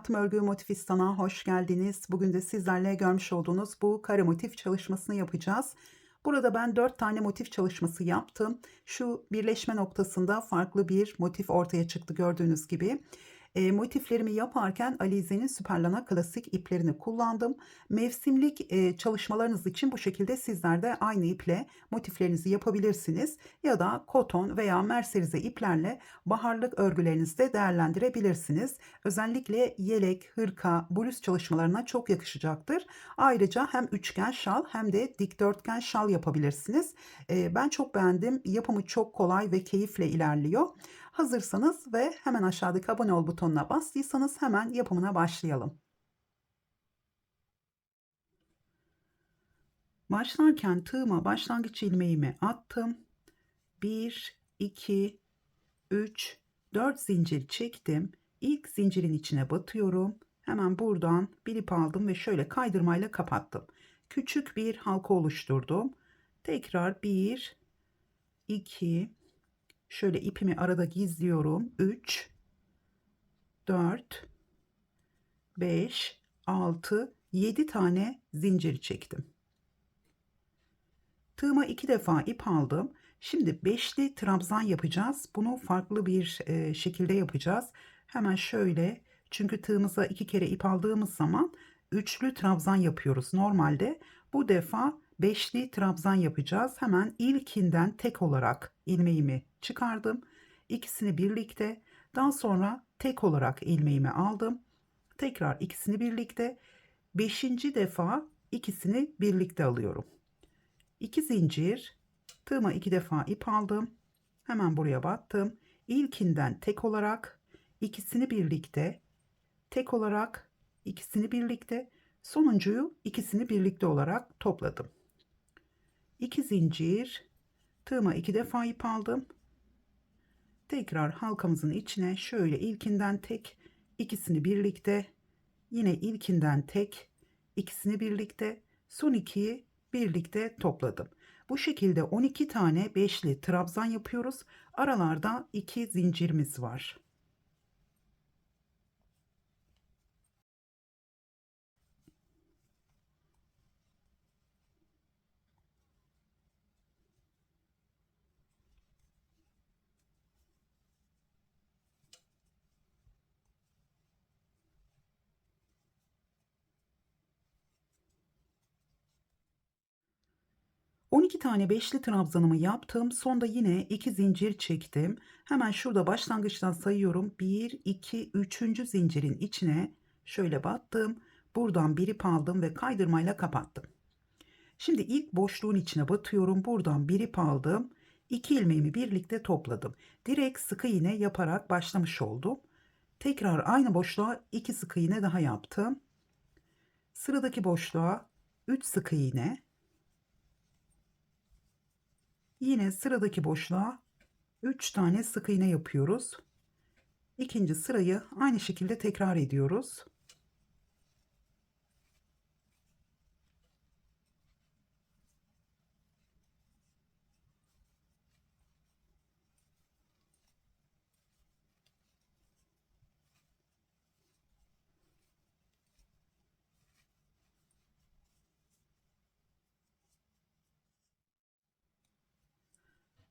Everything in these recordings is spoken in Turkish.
Hayatım Örgü Motifistan'a hoş geldiniz. Bugün de sizlerle görmüş olduğunuz bu kare motif çalışmasını yapacağız. Burada ben 4 tane motif çalışması yaptım. Şu birleşme noktasında farklı bir motif ortaya çıktı gördüğünüz gibi. E, motiflerimi yaparken Alize'nin Süperlana klasik iplerini kullandım. Mevsimlik e, çalışmalarınız için bu şekilde sizler de aynı iple motiflerinizi yapabilirsiniz. Ya da koton veya merserize iplerle baharlık örgülerinizi de değerlendirebilirsiniz. Özellikle yelek, hırka, bluz çalışmalarına çok yakışacaktır. Ayrıca hem üçgen şal hem de dikdörtgen şal yapabilirsiniz. E, ben çok beğendim. Yapımı çok kolay ve keyifle ilerliyor. Hazırsanız ve hemen aşağıdaki abone ol butonuna bastıysanız hemen yapımına başlayalım. Başlarken tığıma başlangıç ilmeğimi attım. 1, 2, 3, 4 zincir çektim. İlk zincirin içine batıyorum. Hemen buradan bir ip aldım ve şöyle kaydırmayla kapattım. Küçük bir halka oluşturdum. Tekrar 1, 2, Şöyle ipimi arada gizliyorum. 3 4 5 6 7 tane zincir çektim. Tığıma iki defa ip aldım. Şimdi beşli trabzan yapacağız. Bunu farklı bir e, şekilde yapacağız. Hemen şöyle çünkü tığımıza iki kere ip aldığımız zaman üçlü trabzan yapıyoruz normalde. Bu defa beşli trabzan yapacağız. Hemen ilkinden tek olarak ilmeğimi çıkardım. İkisini birlikte daha sonra tek olarak ilmeğimi aldım. Tekrar ikisini birlikte beşinci defa ikisini birlikte alıyorum. İki zincir tığıma iki defa ip aldım. Hemen buraya battım. İlkinden tek olarak ikisini birlikte tek olarak ikisini birlikte sonuncuyu ikisini birlikte olarak topladım. 2 zincir tığıma iki defa ip aldım tekrar halkamızın içine şöyle ilkinden tek ikisini birlikte yine ilkinden tek ikisini birlikte son ikiyi birlikte topladım. Bu şekilde 12 tane beşli trabzan yapıyoruz. Aralarda iki zincirimiz var. 12 tane beşli trabzanımı yaptım. Sonda yine 2 zincir çektim. Hemen şurada başlangıçtan sayıyorum. 1, 2, 3. zincirin içine şöyle battım. Buradan bir aldım ve kaydırmayla kapattım. Şimdi ilk boşluğun içine batıyorum. Buradan bir aldım. 2 ilmeğimi birlikte topladım. Direkt sık iğne yaparak başlamış oldum. Tekrar aynı boşluğa 2 sık iğne daha yaptım. Sıradaki boşluğa 3 sık iğne Yine sıradaki boşluğa 3 tane sık iğne yapıyoruz. İkinci sırayı aynı şekilde tekrar ediyoruz.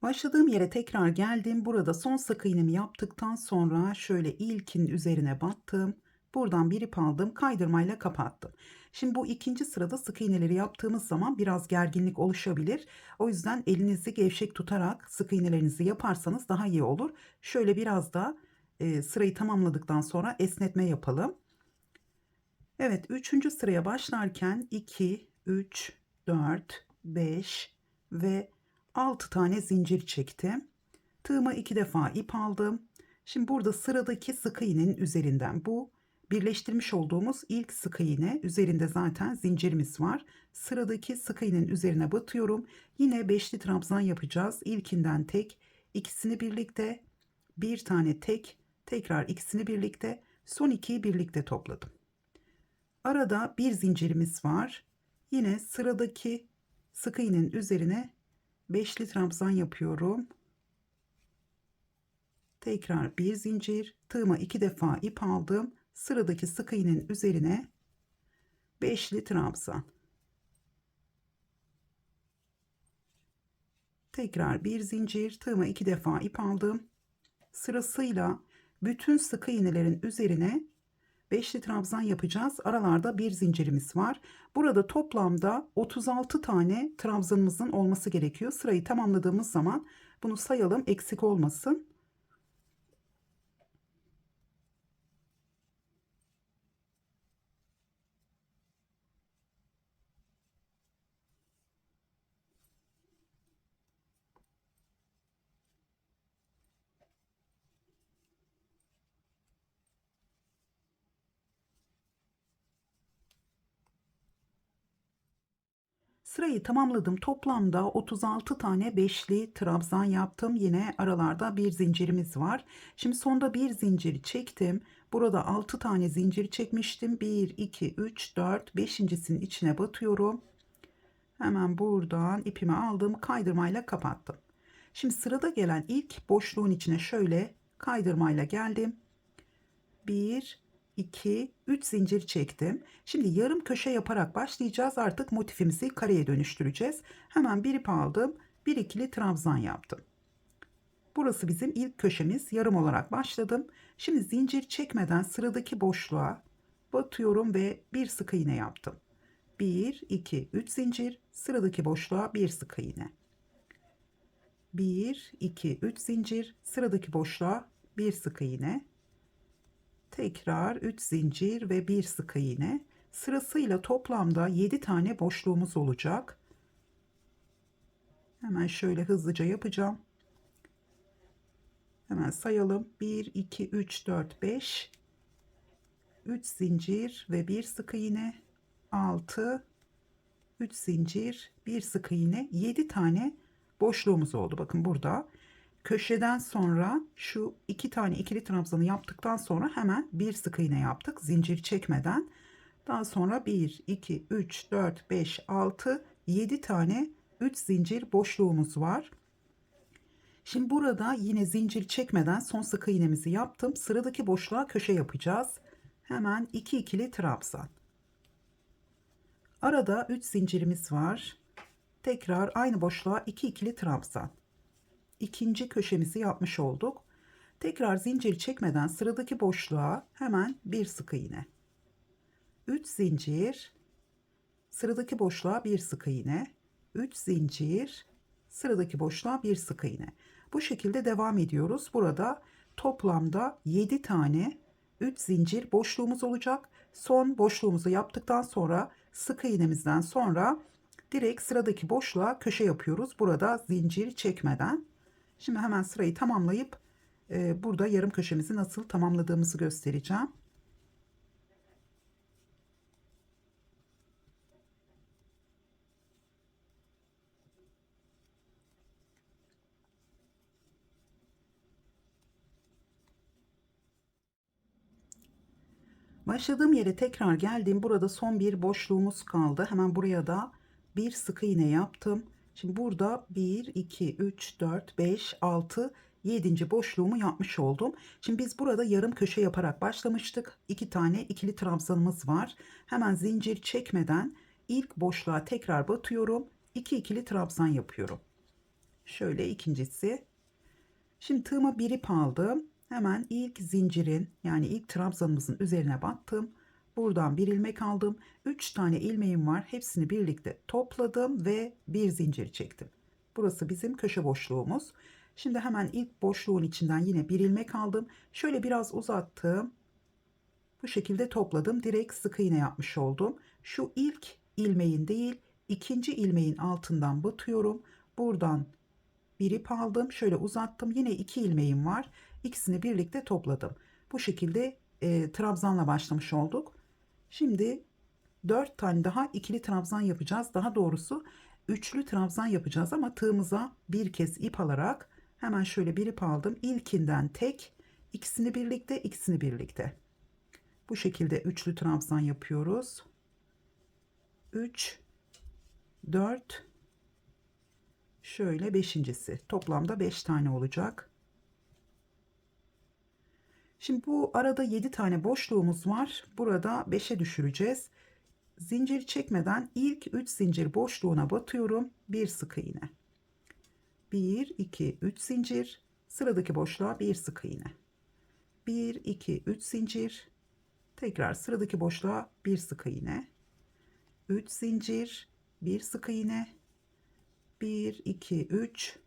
Başladığım yere tekrar geldim. Burada son sık iğnemi yaptıktan sonra şöyle ilkin üzerine battım. Buradan bir ip aldım. Kaydırmayla kapattım. Şimdi bu ikinci sırada sık iğneleri yaptığımız zaman biraz gerginlik oluşabilir. O yüzden elinizi gevşek tutarak sık iğnelerinizi yaparsanız daha iyi olur. Şöyle biraz da e, sırayı tamamladıktan sonra esnetme yapalım. Evet üçüncü sıraya başlarken 2, 3, 4, 5 ve 6 tane zincir çektim. Tığıma 2 defa ip aldım. Şimdi burada sıradaki sık iğnenin üzerinden bu birleştirmiş olduğumuz ilk sık iğne üzerinde zaten zincirimiz var. Sıradaki sık iğnenin üzerine batıyorum. Yine beşli trabzan yapacağız. İlkinden tek, ikisini birlikte, bir tane tek, tekrar ikisini birlikte, son ikiyi birlikte topladım. Arada bir zincirimiz var. Yine sıradaki sık iğnenin üzerine beşli trabzan yapıyorum. Tekrar bir zincir, tığıma iki defa ip aldım. sıradaki sık iğnenin üzerine beşli trabzan. Tekrar bir zincir, tığıma iki defa ip aldım. Sırasıyla bütün sık iğnelerin üzerine beşli trabzan yapacağız. Aralarda bir zincirimiz var. Burada toplamda 36 tane trabzanımızın olması gerekiyor. Sırayı tamamladığımız zaman bunu sayalım eksik olmasın. Sırayı tamamladım. Toplamda 36 tane beşli trabzan yaptım. Yine aralarda bir zincirimiz var. Şimdi sonda bir zincir çektim. Burada 6 tane zincir çekmiştim. 1, 2, 3, 4, 5.sinin içine batıyorum. Hemen buradan ipimi aldım. Kaydırmayla kapattım. Şimdi sırada gelen ilk boşluğun içine şöyle kaydırmayla geldim. 1, 2, 3 zincir çektim. Şimdi yarım köşe yaparak başlayacağız. Artık motifimizi kareye dönüştüreceğiz. Hemen bir ip aldım. Bir ikili trabzan yaptım. Burası bizim ilk köşemiz. Yarım olarak başladım. Şimdi zincir çekmeden sıradaki boşluğa batıyorum ve bir sık iğne yaptım. 1, 2, 3 zincir. Sıradaki boşluğa bir sık iğne. 1, 2, 3 zincir. Sıradaki boşluğa bir sık iğne tekrar 3 zincir ve bir sık iğne sırasıyla toplamda 7 tane boşluğumuz olacak. Hemen şöyle hızlıca yapacağım. Hemen sayalım. 1 2 3 4 5 3 zincir ve bir sık iğne 6 3 zincir bir sık iğne 7 tane boşluğumuz oldu. Bakın burada köşeden sonra şu iki tane ikili trabzanı yaptıktan sonra hemen bir sık iğne yaptık zincir çekmeden. Daha sonra 1 2 3 4 5 6 7 tane 3 zincir boşluğumuz var. Şimdi burada yine zincir çekmeden son sık iğnemizi yaptım. Sıradaki boşluğa köşe yapacağız. Hemen 2 ikili trabzan. Arada 3 zincirimiz var. Tekrar aynı boşluğa 2 ikili trabzan ikinci köşemizi yapmış olduk. Tekrar zincir çekmeden sıradaki boşluğa hemen bir sık iğne. 3 zincir sıradaki boşluğa bir sık iğne. 3 zincir sıradaki boşluğa bir sık iğne. Bu şekilde devam ediyoruz. Burada toplamda 7 tane 3 zincir boşluğumuz olacak. Son boşluğumuzu yaptıktan sonra sık iğnemizden sonra direkt sıradaki boşluğa köşe yapıyoruz. Burada zincir çekmeden. Şimdi hemen sırayı tamamlayıp e, burada yarım köşemizi nasıl tamamladığımızı göstereceğim. Başladığım yere tekrar geldim. Burada son bir boşluğumuz kaldı. Hemen buraya da bir sık iğne yaptım. Şimdi burada 1, 2, 3, 4, 5, 6, 7. boşluğumu yapmış oldum. Şimdi biz burada yarım köşe yaparak başlamıştık. 2 tane ikili trabzanımız var. Hemen zincir çekmeden ilk boşluğa tekrar batıyorum. 2 ikili trabzan yapıyorum. Şöyle ikincisi. Şimdi tığıma bir ip aldım. Hemen ilk zincirin yani ilk trabzanımızın üzerine battım. Buradan bir ilmek aldım. 3 tane ilmeğim var. Hepsini birlikte topladım ve bir zincir çektim. Burası bizim köşe boşluğumuz. Şimdi hemen ilk boşluğun içinden yine bir ilmek aldım. Şöyle biraz uzattım. Bu şekilde topladım. Direkt sık iğne yapmış oldum. Şu ilk ilmeğin değil, ikinci ilmeğin altından batıyorum. Buradan bir ip aldım. Şöyle uzattım. Yine iki ilmeğim var. İkisini birlikte topladım. Bu şekilde e, trabzanla başlamış olduk. Şimdi 4 tane daha ikili trabzan yapacağız. Daha doğrusu üçlü trabzan yapacağız ama tığımıza bir kez ip alarak hemen şöyle bir ip aldım. İlkinden tek, ikisini birlikte, ikisini birlikte. Bu şekilde üçlü trabzan yapıyoruz. 3 4 şöyle beşincisi. Toplamda 5 tane olacak. Şimdi bu arada 7 tane boşluğumuz var. Burada 5'e düşüreceğiz. Zincir çekmeden ilk 3 zincir boşluğuna batıyorum. Bir sık iğne. 1 2 3 zincir. Sıradaki boşluğa bir sık iğne. 1 2 3 zincir. Tekrar sıradaki boşluğa bir sık iğne. 3 zincir, bir sık iğne. 1 2 3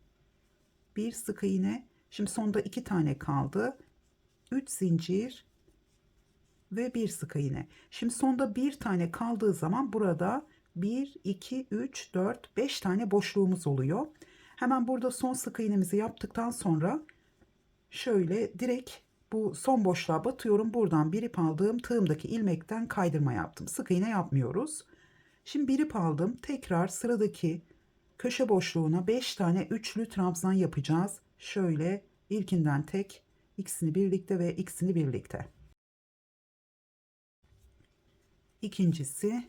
bir sık iğne. Şimdi sonda 2 tane kaldı. 3 zincir ve bir sık iğne. Şimdi sonda bir tane kaldığı zaman burada 1 2 3 4 5 tane boşluğumuz oluyor. Hemen burada son sık iğnemizi yaptıktan sonra şöyle direkt bu son boşluğa batıyorum. Buradan bir ip aldığım tığımdaki ilmekten kaydırma yaptım. Sık iğne yapmıyoruz. Şimdi bir ip aldım. Tekrar sıradaki köşe boşluğuna 5 tane üçlü trabzan yapacağız. Şöyle ilkinden tek, ikisini birlikte ve ikisini birlikte. İkincisi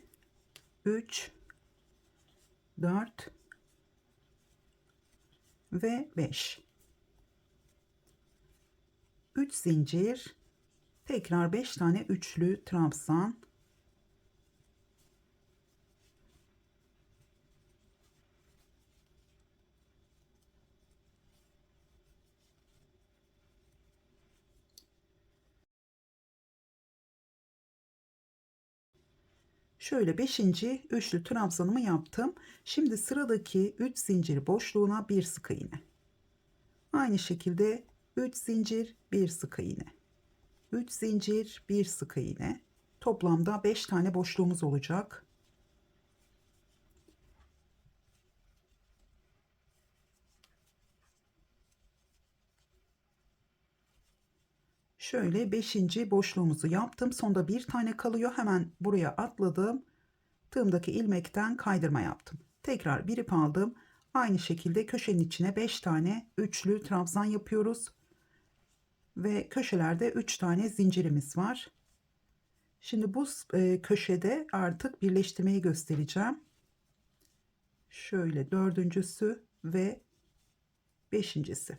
3 4 ve 5. 3 zincir, tekrar 5 tane üçlü trabzan Şöyle 5. üçlü trabzanımı yaptım. Şimdi sıradaki 3 zincir boşluğuna bir sık iğne. Aynı şekilde 3 zincir, bir sık iğne. 3 zincir, bir sık iğne. Toplamda 5 tane boşluğumuz olacak. Şöyle 5. boşluğumuzu yaptım. Sonda bir tane kalıyor. Hemen buraya atladım. Tığımdaki ilmekten kaydırma yaptım. Tekrar bir ip aldım. Aynı şekilde köşenin içine 5 tane üçlü trabzan yapıyoruz. Ve köşelerde 3 tane zincirimiz var. Şimdi bu e, köşede artık birleştirmeyi göstereceğim. Şöyle dördüncüsü ve beşincisi.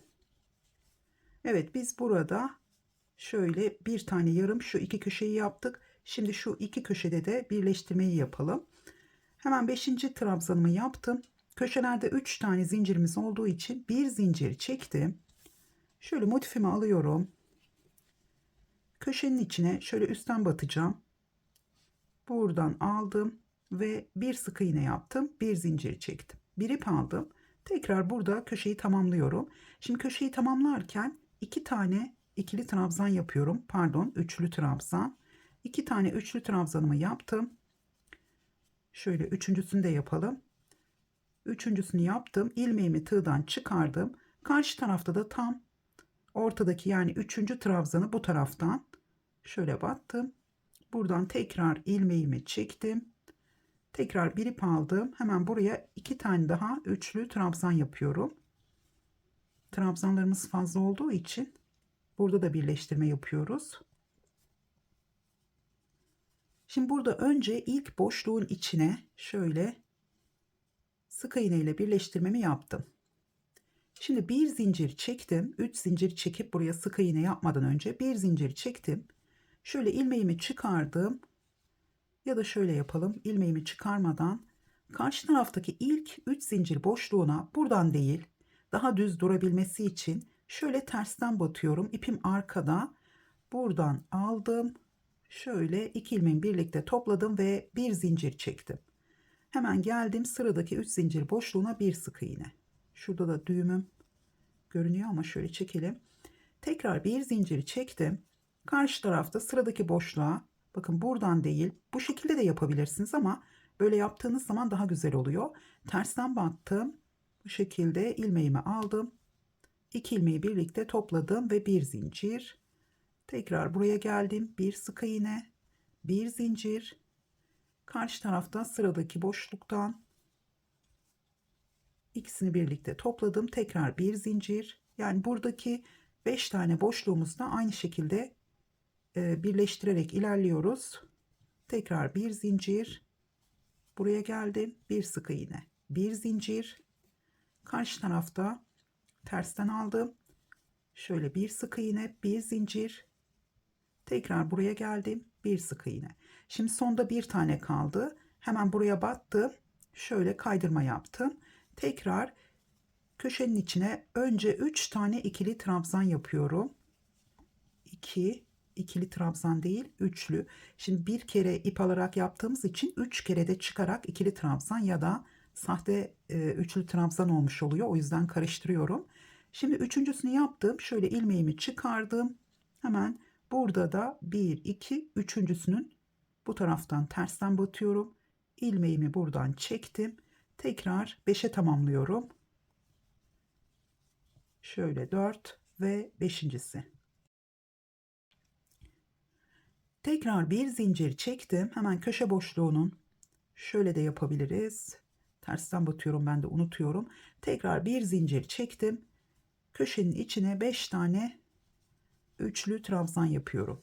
Evet biz burada şöyle bir tane yarım şu iki köşeyi yaptık. Şimdi şu iki köşede de birleştirmeyi yapalım. Hemen 5. trabzanımı yaptım. Köşelerde 3 tane zincirimiz olduğu için bir zincir çektim. Şöyle motifimi alıyorum. Köşenin içine şöyle üstten batacağım. Buradan aldım ve bir sık iğne yaptım. Bir zincir çektim. Bir ip aldım. Tekrar burada köşeyi tamamlıyorum. Şimdi köşeyi tamamlarken iki tane ikili trabzan yapıyorum. Pardon, üçlü trabzan. İki tane üçlü trabzanımı yaptım. Şöyle üçüncüsünü de yapalım. Üçüncüsünü yaptım. İlmeğimi tığdan çıkardım. Karşı tarafta da tam ortadaki yani üçüncü trabzanı bu taraftan şöyle battım. Buradan tekrar ilmeğimi çektim. Tekrar bir ip aldım. Hemen buraya iki tane daha üçlü trabzan yapıyorum. Trabzanlarımız fazla olduğu için burada da birleştirme yapıyoruz. Şimdi burada önce ilk boşluğun içine şöyle sık iğne ile birleştirmemi yaptım. Şimdi bir zincir çektim. 3 zincir çekip buraya sık iğne yapmadan önce bir zincir çektim. Şöyle ilmeğimi çıkardım. Ya da şöyle yapalım. ilmeğimi çıkarmadan karşı taraftaki ilk 3 zincir boşluğuna buradan değil daha düz durabilmesi için şöyle tersten batıyorum. İpim arkada. Buradan aldım. Şöyle iki ilmeğimi birlikte topladım ve bir zincir çektim. Hemen geldim sıradaki 3 zincir boşluğuna bir sık iğne. Şurada da düğümüm görünüyor ama şöyle çekelim. Tekrar bir zincir çektim. Karşı tarafta sıradaki boşluğa bakın buradan değil bu şekilde de yapabilirsiniz ama böyle yaptığınız zaman daha güzel oluyor. Tersten battım. Bu şekilde ilmeğimi aldım. İki ilmeği birlikte topladım ve bir zincir. Tekrar buraya geldim. Bir sık iğne, bir zincir. Karşı tarafta sıradaki boşluktan ikisini birlikte topladım. Tekrar bir zincir. Yani buradaki 5 tane boşluğumuzda aynı şekilde e, birleştirerek ilerliyoruz. Tekrar bir zincir. Buraya geldim. Bir sık iğne. Bir zincir. Karşı tarafta tersten aldım. Şöyle bir sık iğne, bir zincir, Tekrar buraya geldim. Bir sık iğne. Şimdi sonda bir tane kaldı. Hemen buraya battım. Şöyle kaydırma yaptım. Tekrar köşenin içine önce 3 tane ikili trabzan yapıyorum. 2 ikili trabzan değil üçlü. Şimdi bir kere ip alarak yaptığımız için 3 kere de çıkarak ikili trabzan ya da sahte e, üçlü trabzan olmuş oluyor. O yüzden karıştırıyorum. Şimdi üçüncüsünü yaptım. Şöyle ilmeğimi çıkardım. Hemen burada da 1 2 üçüncüsünün bu taraftan tersten batıyorum. İlmeğimi buradan çektim. Tekrar 5'e tamamlıyorum. Şöyle 4 ve beşincisi. Tekrar bir zincir çektim. Hemen köşe boşluğunun şöyle de yapabiliriz. Tersten batıyorum ben de unutuyorum. Tekrar bir zincir çektim. Köşenin içine 5 tane üçlü trabzan yapıyorum.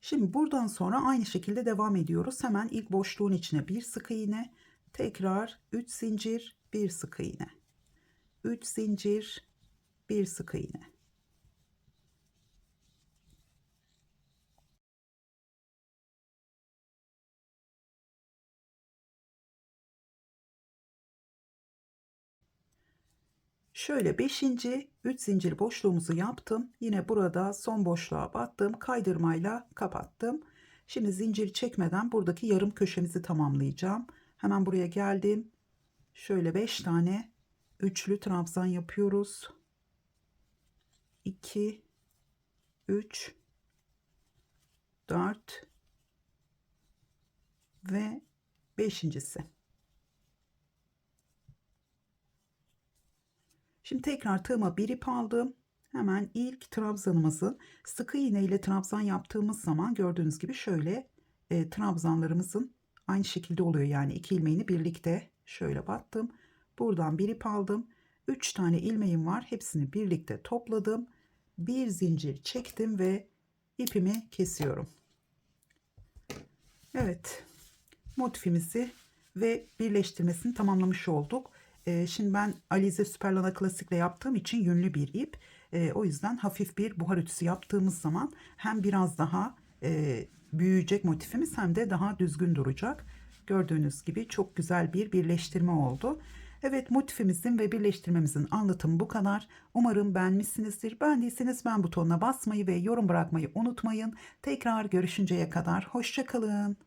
Şimdi buradan sonra aynı şekilde devam ediyoruz. Hemen ilk boşluğun içine bir sık iğne, tekrar 3 zincir, bir sık iğne. 3 zincir, bir sık iğne. Şöyle 5. 3 zincir boşluğumuzu yaptım. Yine burada son boşluğa battım. Kaydırmayla kapattım. Şimdi zincir çekmeden buradaki yarım köşemizi tamamlayacağım. Hemen buraya geldim. Şöyle 5 tane üçlü trabzan yapıyoruz. 2 3 4 ve beşincisi. Şimdi tekrar tığıma bir ip aldım. Hemen ilk trabzanımızın sıkı iğne ile trabzan yaptığımız zaman gördüğünüz gibi şöyle e, trabzanlarımızın aynı şekilde oluyor. Yani iki ilmeğini birlikte şöyle battım. Buradan bir ip aldım. 3 tane ilmeğim var. Hepsini birlikte topladım. Bir zincir çektim ve ipimi kesiyorum. Evet. Motifimizi ve birleştirmesini tamamlamış olduk. Ee, şimdi ben Alize Süperlana Klasik'le yaptığım için yünlü bir ip. Ee, o yüzden hafif bir buhar ütüsü yaptığımız zaman hem biraz daha e, büyüyecek motifimiz hem de daha düzgün duracak. Gördüğünüz gibi çok güzel bir birleştirme oldu. Evet motifimizin ve birleştirmemizin anlatımı bu kadar. Umarım beğenmişsinizdir. Beğendiyseniz ben butonuna basmayı ve yorum bırakmayı unutmayın. Tekrar görüşünceye kadar hoşçakalın.